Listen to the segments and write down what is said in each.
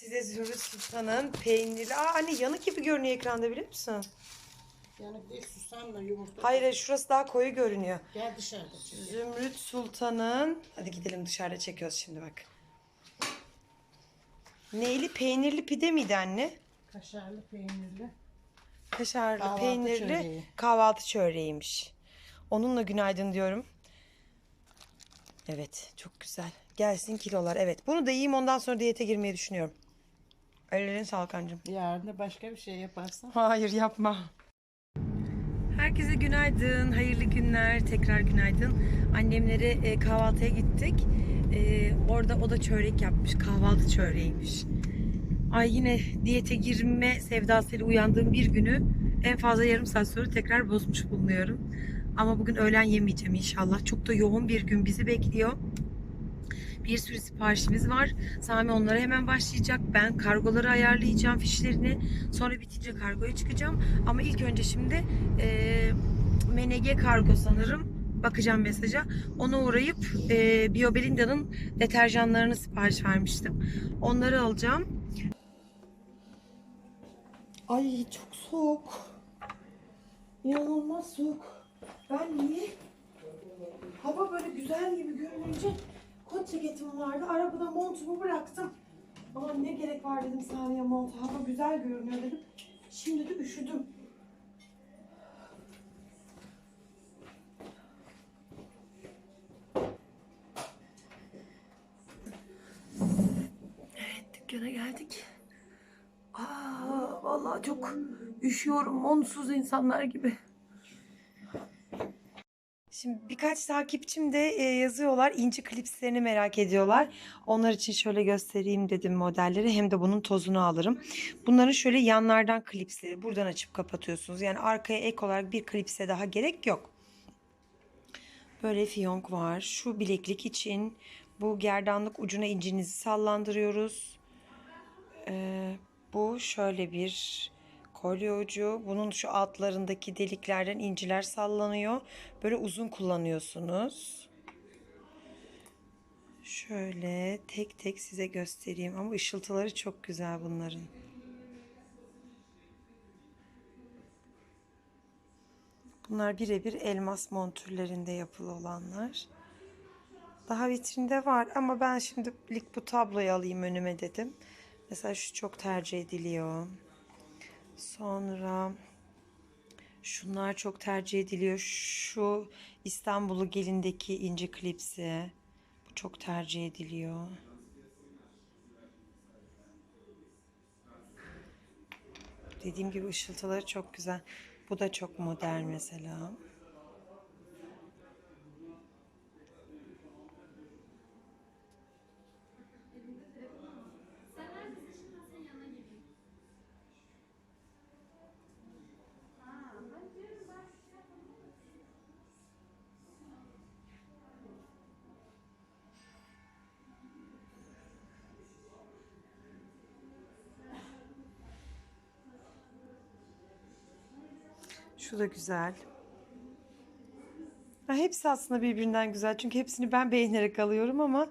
Size Zümrüt Sultan'ın peynirli... Aa anne yanık gibi görünüyor ekranda biliyor musun? Yani bir susamla yumurta. Hayır hayır, şurası daha koyu görünüyor. Gel dışarıda. çek. Zümrüt Sultan'ın... Hadi gidelim dışarıda çekiyoruz şimdi bak. Neyli peynirli pide miydi anne? Kaşarlı peynirli. Kaşarlı Kahvaltı peynirli çöreği. kahvaltı çöreğiymiş. Onunla günaydın diyorum. Evet çok güzel. Gelsin kilolar. Evet bunu da yiyeyim ondan sonra diyete girmeyi düşünüyorum. Ellerin sağlık anneciğim. Yarın da başka bir şey yaparsan. Hayır yapma. Herkese günaydın, hayırlı günler, tekrar günaydın. Annemlere e, kahvaltıya gittik. E, orada o da çörek yapmış, kahvaltı çöreğiymiş. Ay yine diyete girme sevdasıyla uyandığım bir günü en fazla yarım saat sonra tekrar bozmuş bulunuyorum. Ama bugün öğlen yemeyeceğim inşallah. Çok da yoğun bir gün bizi bekliyor. Bir sürü siparişimiz var. Sami onlara hemen başlayacak. Ben kargoları ayarlayacağım fişlerini. Sonra bitince kargoya çıkacağım. Ama ilk önce şimdi e, MNG kargo sanırım. Bakacağım mesaja. Ona uğrayıp e, Biobelinda'nın deterjanlarını sipariş vermiştim. Onları alacağım. Ay çok soğuk. İnanılmaz soğuk. Ben niye? Hava böyle güzel gibi görününce kot ceketim vardı. Arabada montumu bıraktım. Ama ne gerek var dedim Saniye mont. Hava güzel görünüyor dedim. Şimdi de üşüdüm. Evet dükkana geldik. Aa, vallahi çok üşüyorum montsuz insanlar gibi. Şimdi birkaç takipçim de e, yazıyorlar. inci klipslerini merak ediyorlar. Onlar için şöyle göstereyim dedim modelleri. Hem de bunun tozunu alırım. Bunların şöyle yanlardan klipsleri. Buradan açıp kapatıyorsunuz. Yani arkaya ek olarak bir klipse daha gerek yok. Böyle fiyonk var. Şu bileklik için bu gerdanlık ucuna incinizi sallandırıyoruz. Ee, bu şöyle bir kolye ucu. Bunun şu altlarındaki deliklerden inciler sallanıyor. Böyle uzun kullanıyorsunuz. Şöyle tek tek size göstereyim ama ışıltıları çok güzel bunların. Bunlar birebir elmas montürlerinde yapılı olanlar. Daha vitrinde var ama ben şimdilik bu tabloyu alayım önüme dedim. Mesela şu çok tercih ediliyor. Sonra şunlar çok tercih ediliyor. Şu İstanbul'u gelindeki inci klipsi. Bu çok tercih ediliyor. Dediğim gibi ışıltıları çok güzel. Bu da çok modern mesela. Şu da güzel. Ha, hepsi aslında birbirinden güzel. Çünkü hepsini ben beğenerek alıyorum ama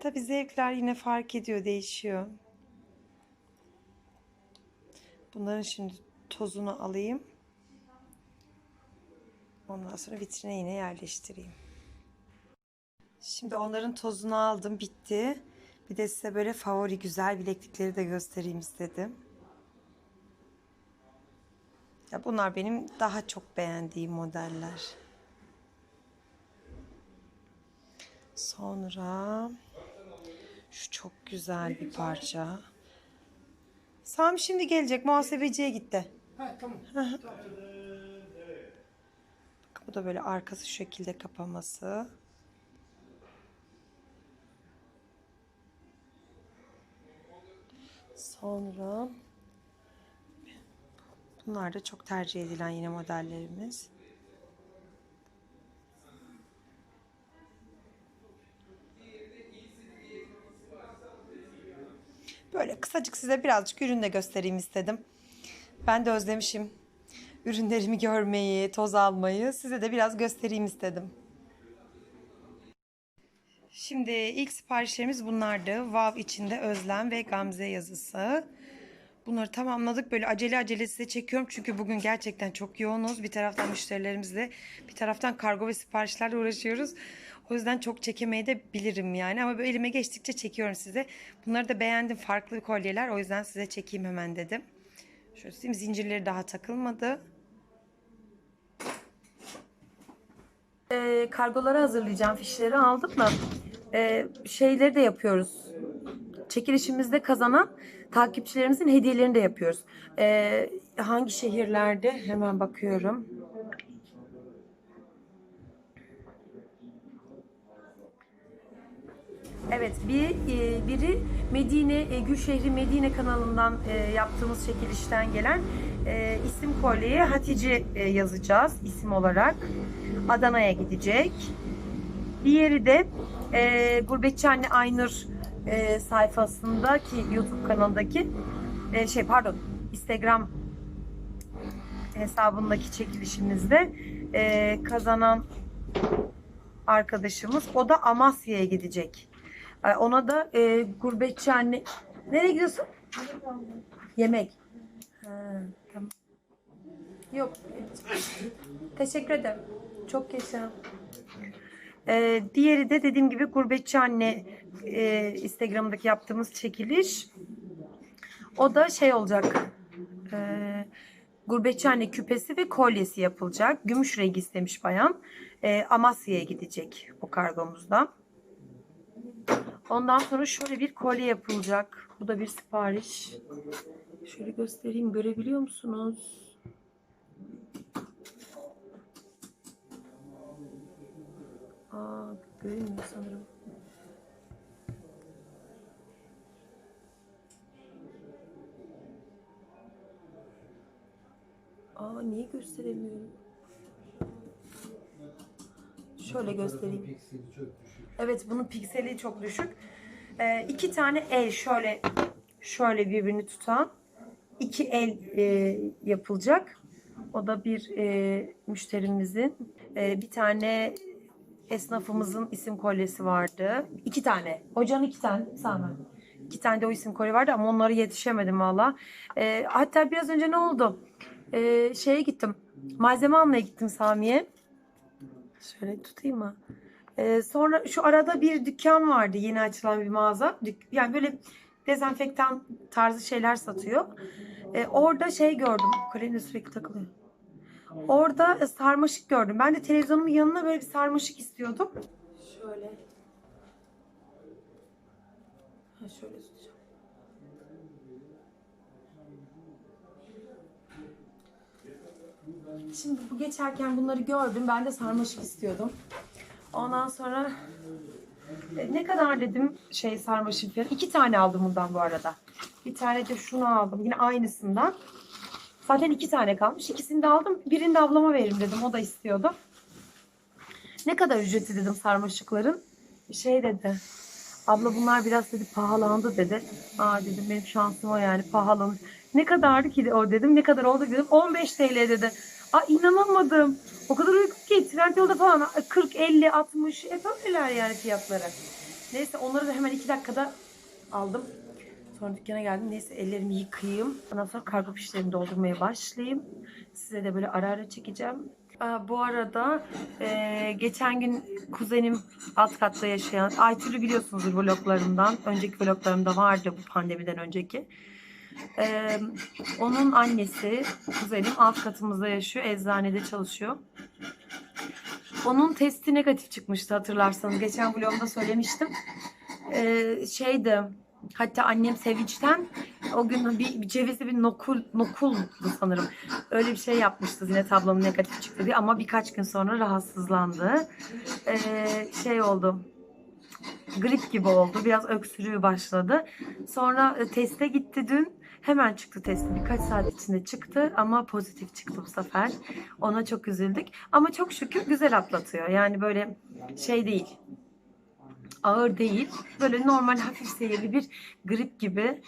tabii zevkler yine fark ediyor, değişiyor. Bunların şimdi tozunu alayım. Ondan sonra vitrine yine yerleştireyim. Şimdi onların tozunu aldım, bitti. Bir de size böyle favori güzel bileklikleri de göstereyim istedim. Ya bunlar benim daha çok beğendiğim modeller. Sonra şu çok güzel bir parça. Sami şimdi gelecek. Muhasebeciye gitti. Ha tamam. Bakın bu da böyle arkası şu şekilde kapaması. Sonra bunlar da çok tercih edilen yine modellerimiz. Böyle kısacık size birazcık ürün de göstereyim istedim. Ben de özlemişim ürünlerimi görmeyi, toz almayı size de biraz göstereyim istedim. Şimdi ilk siparişlerimiz bunlardı. Vav içinde Özlem ve Gamze yazısı. Bunları tamamladık. Böyle acele acele size çekiyorum. Çünkü bugün gerçekten çok yoğunuz. Bir taraftan müşterilerimizle bir taraftan kargo ve siparişlerle uğraşıyoruz. O yüzden çok çekemeye de bilirim yani. Ama böyle elime geçtikçe çekiyorum size. Bunları da beğendim. Farklı kolyeler. O yüzden size çekeyim hemen dedim. Şöyle söyleyeyim. Zincirleri daha takılmadı. Ee, kargoları hazırlayacağım. Fişleri aldım da ee, şeyleri de yapıyoruz. Çekilişimizde kazanan takipçilerimizin hediyelerini de yapıyoruz. Ee, hangi şehirlerde? Hemen bakıyorum. Evet, bir e, biri Medine e, Gülşehri Medine kanalından e, yaptığımız çekilişten gelen e, isim kolyeye Hatice yazacağız isim olarak. Adana'ya gidecek. Diğeri de e, Gurbetçi Anne Aynur e, sayfasındaki YouTube kanalındaki e, şey pardon Instagram hesabındaki çekilişimizde e, kazanan arkadaşımız o da Amasya'ya gidecek. E, Ona da e, gurbetçi anne nereye gidiyorsun? Yemek. Ha, tamam. Yok. Teşekkür ederim. Çok yaşa. Ee, diğeri de dediğim gibi gurbetçi anne e, Instagram'daki yaptığımız çekiliş. O da şey olacak. E, gurbetçi anne küpesi ve kolyesi yapılacak. Gümüş rengi istemiş bayan. E, Amasya'ya gidecek o kargomuzda. Ondan sonra şöyle bir kolye yapılacak. Bu da bir sipariş. Şöyle göstereyim. Görebiliyor musunuz? Aa, görünmüyor sanırım. Aa, niye gösteremiyorum? Şöyle göstereyim. Evet bunun pikseli çok düşük. Ee, iki tane el şöyle şöyle birbirini tutan iki el e, yapılacak. O da bir e, müşterimizin e, bir tane esnafımızın isim kolyesi vardı. İki tane. Hocanın iki tane. Sami. İki tane de o isim kolye vardı ama onlara yetişemedim valla. E, hatta biraz önce ne oldu? E, şeye gittim. Malzeme almaya gittim Sami'ye. Şöyle tutayım mı? Ee, sonra şu arada bir dükkan vardı yeni açılan bir mağaza. Dük- yani böyle dezenfektan tarzı şeyler satıyor. Ee, orada şey gördüm. Kalem de sürekli takılıyor. Orada e, sarmaşık gördüm. Ben de televizyonumun yanına böyle bir sarmaşık istiyordum. Şöyle. Ha, şöyle tutacağım. Şimdi bu geçerken bunları gördüm. Ben de sarmaşık istiyordum. Ondan sonra e, ne kadar dedim şey sarmaşık fiyatı. İki tane aldım bundan bu arada. Bir tane de şunu aldım. Yine aynısından. Zaten iki tane kalmış. İkisini de aldım. Birini de ablama veririm dedim. O da istiyordu. Ne kadar ücreti dedim sarmaşıkların. Şey dedi. Abla bunlar biraz dedi pahalandı dedi. Aa dedim benim şansım o yani pahalı. Ne kadardı ki o dedim. Ne kadar oldu dedim. 15 TL dedi. Aa inanamadım. O kadar uygun ki Trendyol'da falan 40, 50, 60 hep öyleler yani fiyatları. Neyse onları da hemen 2 dakikada aldım. Sonra dükkana geldim. Neyse ellerimi yıkayayım. Ondan sonra kargo fişlerimi doldurmaya başlayayım. Size de böyle ara ara çekeceğim. Bu arada e, geçen gün kuzenim alt katta yaşayan Aytül'ü biliyorsunuzdur vloglarımdan. Önceki vloglarımda vardı bu pandemiden önceki. Ee, onun annesi, kuzenim alt katımızda yaşıyor. Eczanede çalışıyor. Onun testi negatif çıkmıştı hatırlarsanız. Geçen vlogumda söylemiştim. Ee, şeydi hatta annem sevinçten o gün bir, bir cevizli bir nokul nokuldu sanırım. Öyle bir şey yapmıştı Zinet ablamın negatif çıktı diye ama birkaç gün sonra rahatsızlandı. Ee, şey oldu grip gibi oldu. Biraz öksürüğü başladı. Sonra e, teste gitti dün. Hemen çıktı testi. Birkaç saat içinde çıktı ama pozitif çıktı bu sefer. Ona çok üzüldük. Ama çok şükür güzel atlatıyor. Yani böyle şey değil. Ağır değil. Böyle normal hafif seyirli bir grip gibi.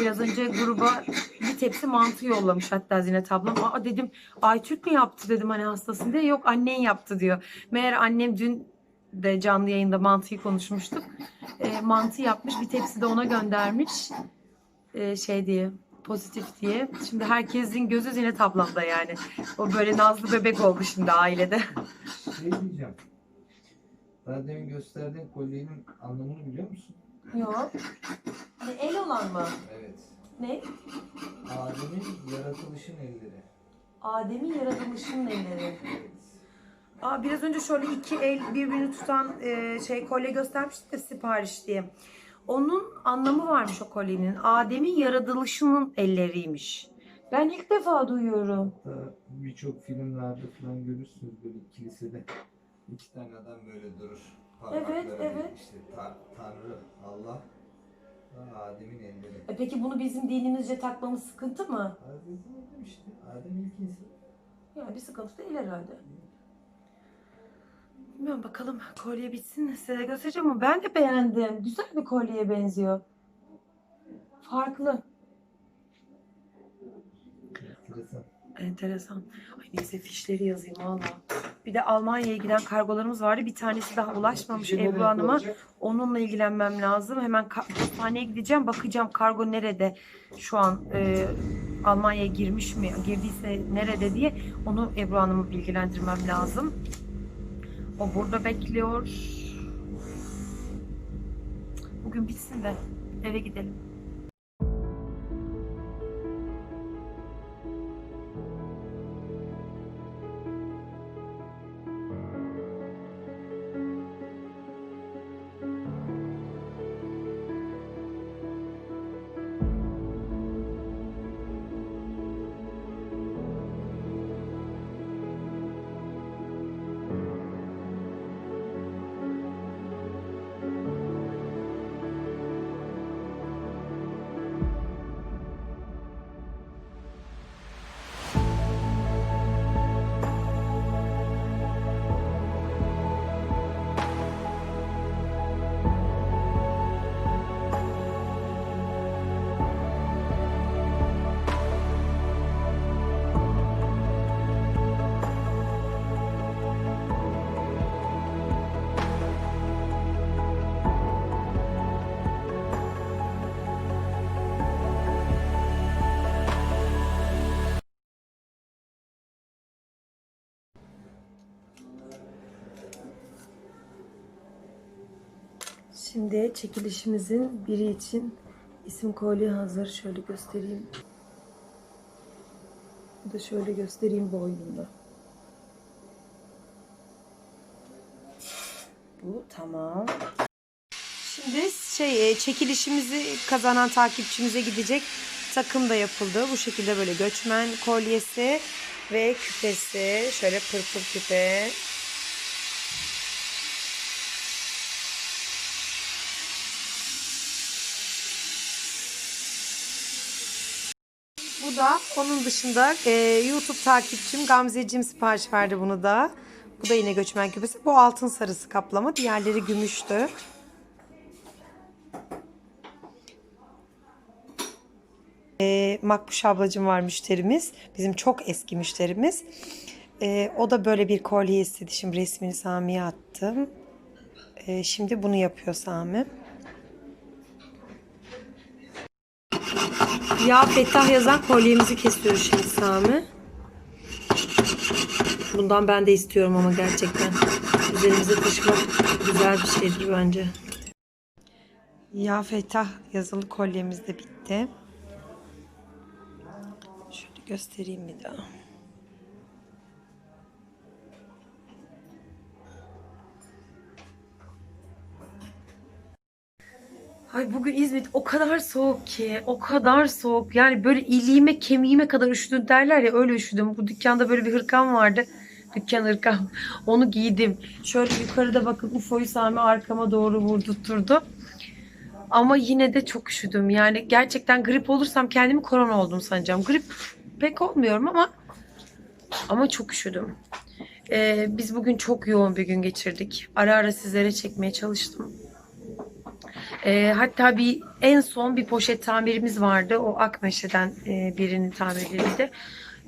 Biraz önce gruba bir tepsi mantı yollamış hatta Zinet ablam. Aa dedim Aytürk mü yaptı dedim hani hastasın diye. Yok annen yaptı diyor. Meğer annem dün de canlı yayında mantıyı konuşmuştuk. E, mantı yapmış bir tepsi de ona göndermiş. E, şey diye pozitif diye. Şimdi herkesin gözü Zeynep ablamda yani. O böyle nazlı bebek oldu şimdi ailede. Şey diyeceğim. Daha demin gösterdiğin kolyenin anlamını biliyor musun? Yok. El olan mı? Evet. Ne? Adem'in yaratılışın elleri. Adem'in yaratılışının elleri. Evet. Aa, biraz önce şöyle iki el birbirini tutan e, şey kolye göstermiştik de sipariş diye. Onun anlamı varmış o kolyenin. Adem'in yaratılışının elleriymiş. Ben ilk defa duyuyorum. Hatta birçok filmlerde falan görürsünüz böyle kilisede. İki tane adam böyle durur. Evet, Parmakları evet. işte ta- Tanrı, Allah Adem'in elleri. E peki bunu bizim dinimizce takmamız sıkıntı mı? Adem Adem işte. Adem ilk insan. Ya bir sıkıntı değil herhalde. Bilmiyorum bakalım kolye bitsin size de göstereceğim ama ben de beğendim. Güzel bir kolyeye benziyor. Farklı. Enteresan. Enteresan. Ay neyse fişleri yazayım valla. Bir de Almanya'ya giden kargolarımız vardı. Bir tanesi daha ulaşmamış ne Ebru Hanım'a. Onunla ilgilenmem lazım. Hemen ka- postaneye gideceğim. Bakacağım kargo nerede şu an e, Almanya'ya girmiş mi? Girdiyse nerede diye onu Ebru Hanım'ı bilgilendirmem lazım. O burada bekliyor. Bugün bitsin de eve gidelim. Şimdi çekilişimizin biri için isim kolye hazır. Şöyle göstereyim. Bu da şöyle göstereyim boynunda. Bu tamam. Şimdi şey e, çekilişimizi kazanan takipçimize gidecek takım da yapıldı. Bu şekilde böyle göçmen kolyesi ve küpesi. Şöyle pırpır küpe. Bu da onun dışında e, YouTube takipçim Gamzeciğim sipariş verdi bunu da. Bu da yine göçmen küpesi. Bu altın sarısı kaplama. Diğerleri gümüştü. E, Makbuş ablacığım var müşterimiz. Bizim çok eski müşterimiz. E, o da böyle bir kolye istedi. Şimdi resmini Sami'ye attım. E, şimdi bunu yapıyor Sami. Ya Fettah yazan kolyemizi kesiyoruz şimdi Sami. Bundan ben de istiyorum ama gerçekten. Üzerimize taşımak güzel bir şeydir bence. Ya Fettah yazılı kolyemiz de bitti. Şöyle göstereyim bir daha. Ay bugün İzmit o kadar soğuk ki, o kadar soğuk. Yani böyle iliğime, kemiğime kadar üşüdün derler ya öyle üşüdüm. Bu dükkanda böyle bir hırkam vardı. Dükkan hırkam. Onu giydim. Şöyle yukarıda bakın UFO'yu Sami arkama doğru vurdurtturdu. Ama yine de çok üşüdüm. Yani gerçekten grip olursam kendimi korona oldum sanacağım. Grip pek olmuyorum ama ama çok üşüdüm. Ee, biz bugün çok yoğun bir gün geçirdik. Ara ara sizlere çekmeye çalıştım. Ee, hatta bir en son bir poşet tamirimiz vardı. O Akmeşe'den e, birinin tamirleriydi.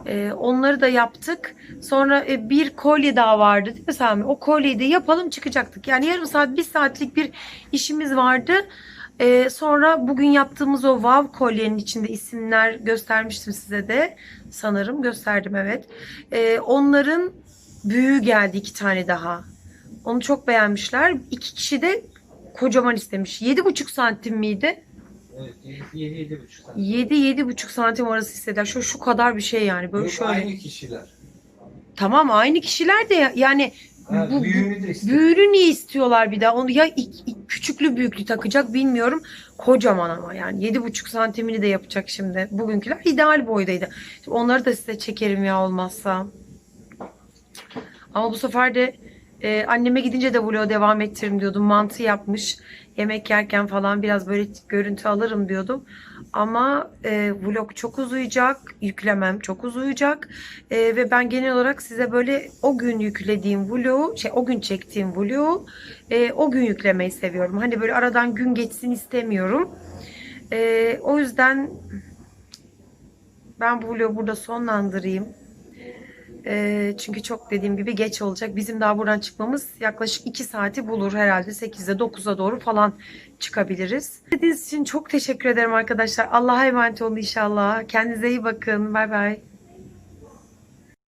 Ee, onları da yaptık. Sonra e, bir kolye daha vardı değil mi Sami? O kolyeyi de yapalım çıkacaktık. Yani yarım saat, bir saatlik bir işimiz vardı. Ee, sonra bugün yaptığımız o vav kolyenin içinde isimler göstermiştim size de. Sanırım gösterdim evet. Ee, onların büyüğü geldi iki tane daha. Onu çok beğenmişler. İki kişi de kocaman istemiş. Yedi buçuk santim miydi? Evet 7 7,5 saat. 7-7,5 santim arası istediler. Şu, şu kadar bir şey yani. Böyle Yok, şöyle. aynı kişiler. Tamam aynı kişiler de ya- yani Ha, Bu- büyüğünü de büyüğünü niye istiyorlar bir daha? Onu ya ilk- ilk küçüklü büyüklü takacak bilmiyorum. Kocaman ama yani 7,5 santimini de yapacak şimdi. Bugünküler ideal boydaydı. Şimdi onları da size çekerim ya olmazsa. Ama bu sefer de e, anneme gidince de vlogu devam ettiririm diyordum. Mantı yapmış. Yemek yerken falan biraz böyle görüntü alırım diyordum. Ama e, vlog çok uzayacak. Yüklemem çok uzayacak. E, ve ben genel olarak size böyle o gün yüklediğim vlogu, şey o gün çektiğim vlogu e, o gün yüklemeyi seviyorum. Hani böyle aradan gün geçsin istemiyorum. E, o yüzden ben bu vlogu burada sonlandırayım. E, çünkü çok dediğim gibi geç olacak. Bizim daha buradan çıkmamız yaklaşık 2 saati bulur herhalde. 8'de 9'a doğru falan çıkabiliriz. İzlediğiniz için çok teşekkür ederim arkadaşlar. Allah'a emanet olun inşallah. Kendinize iyi bakın. Bay bay.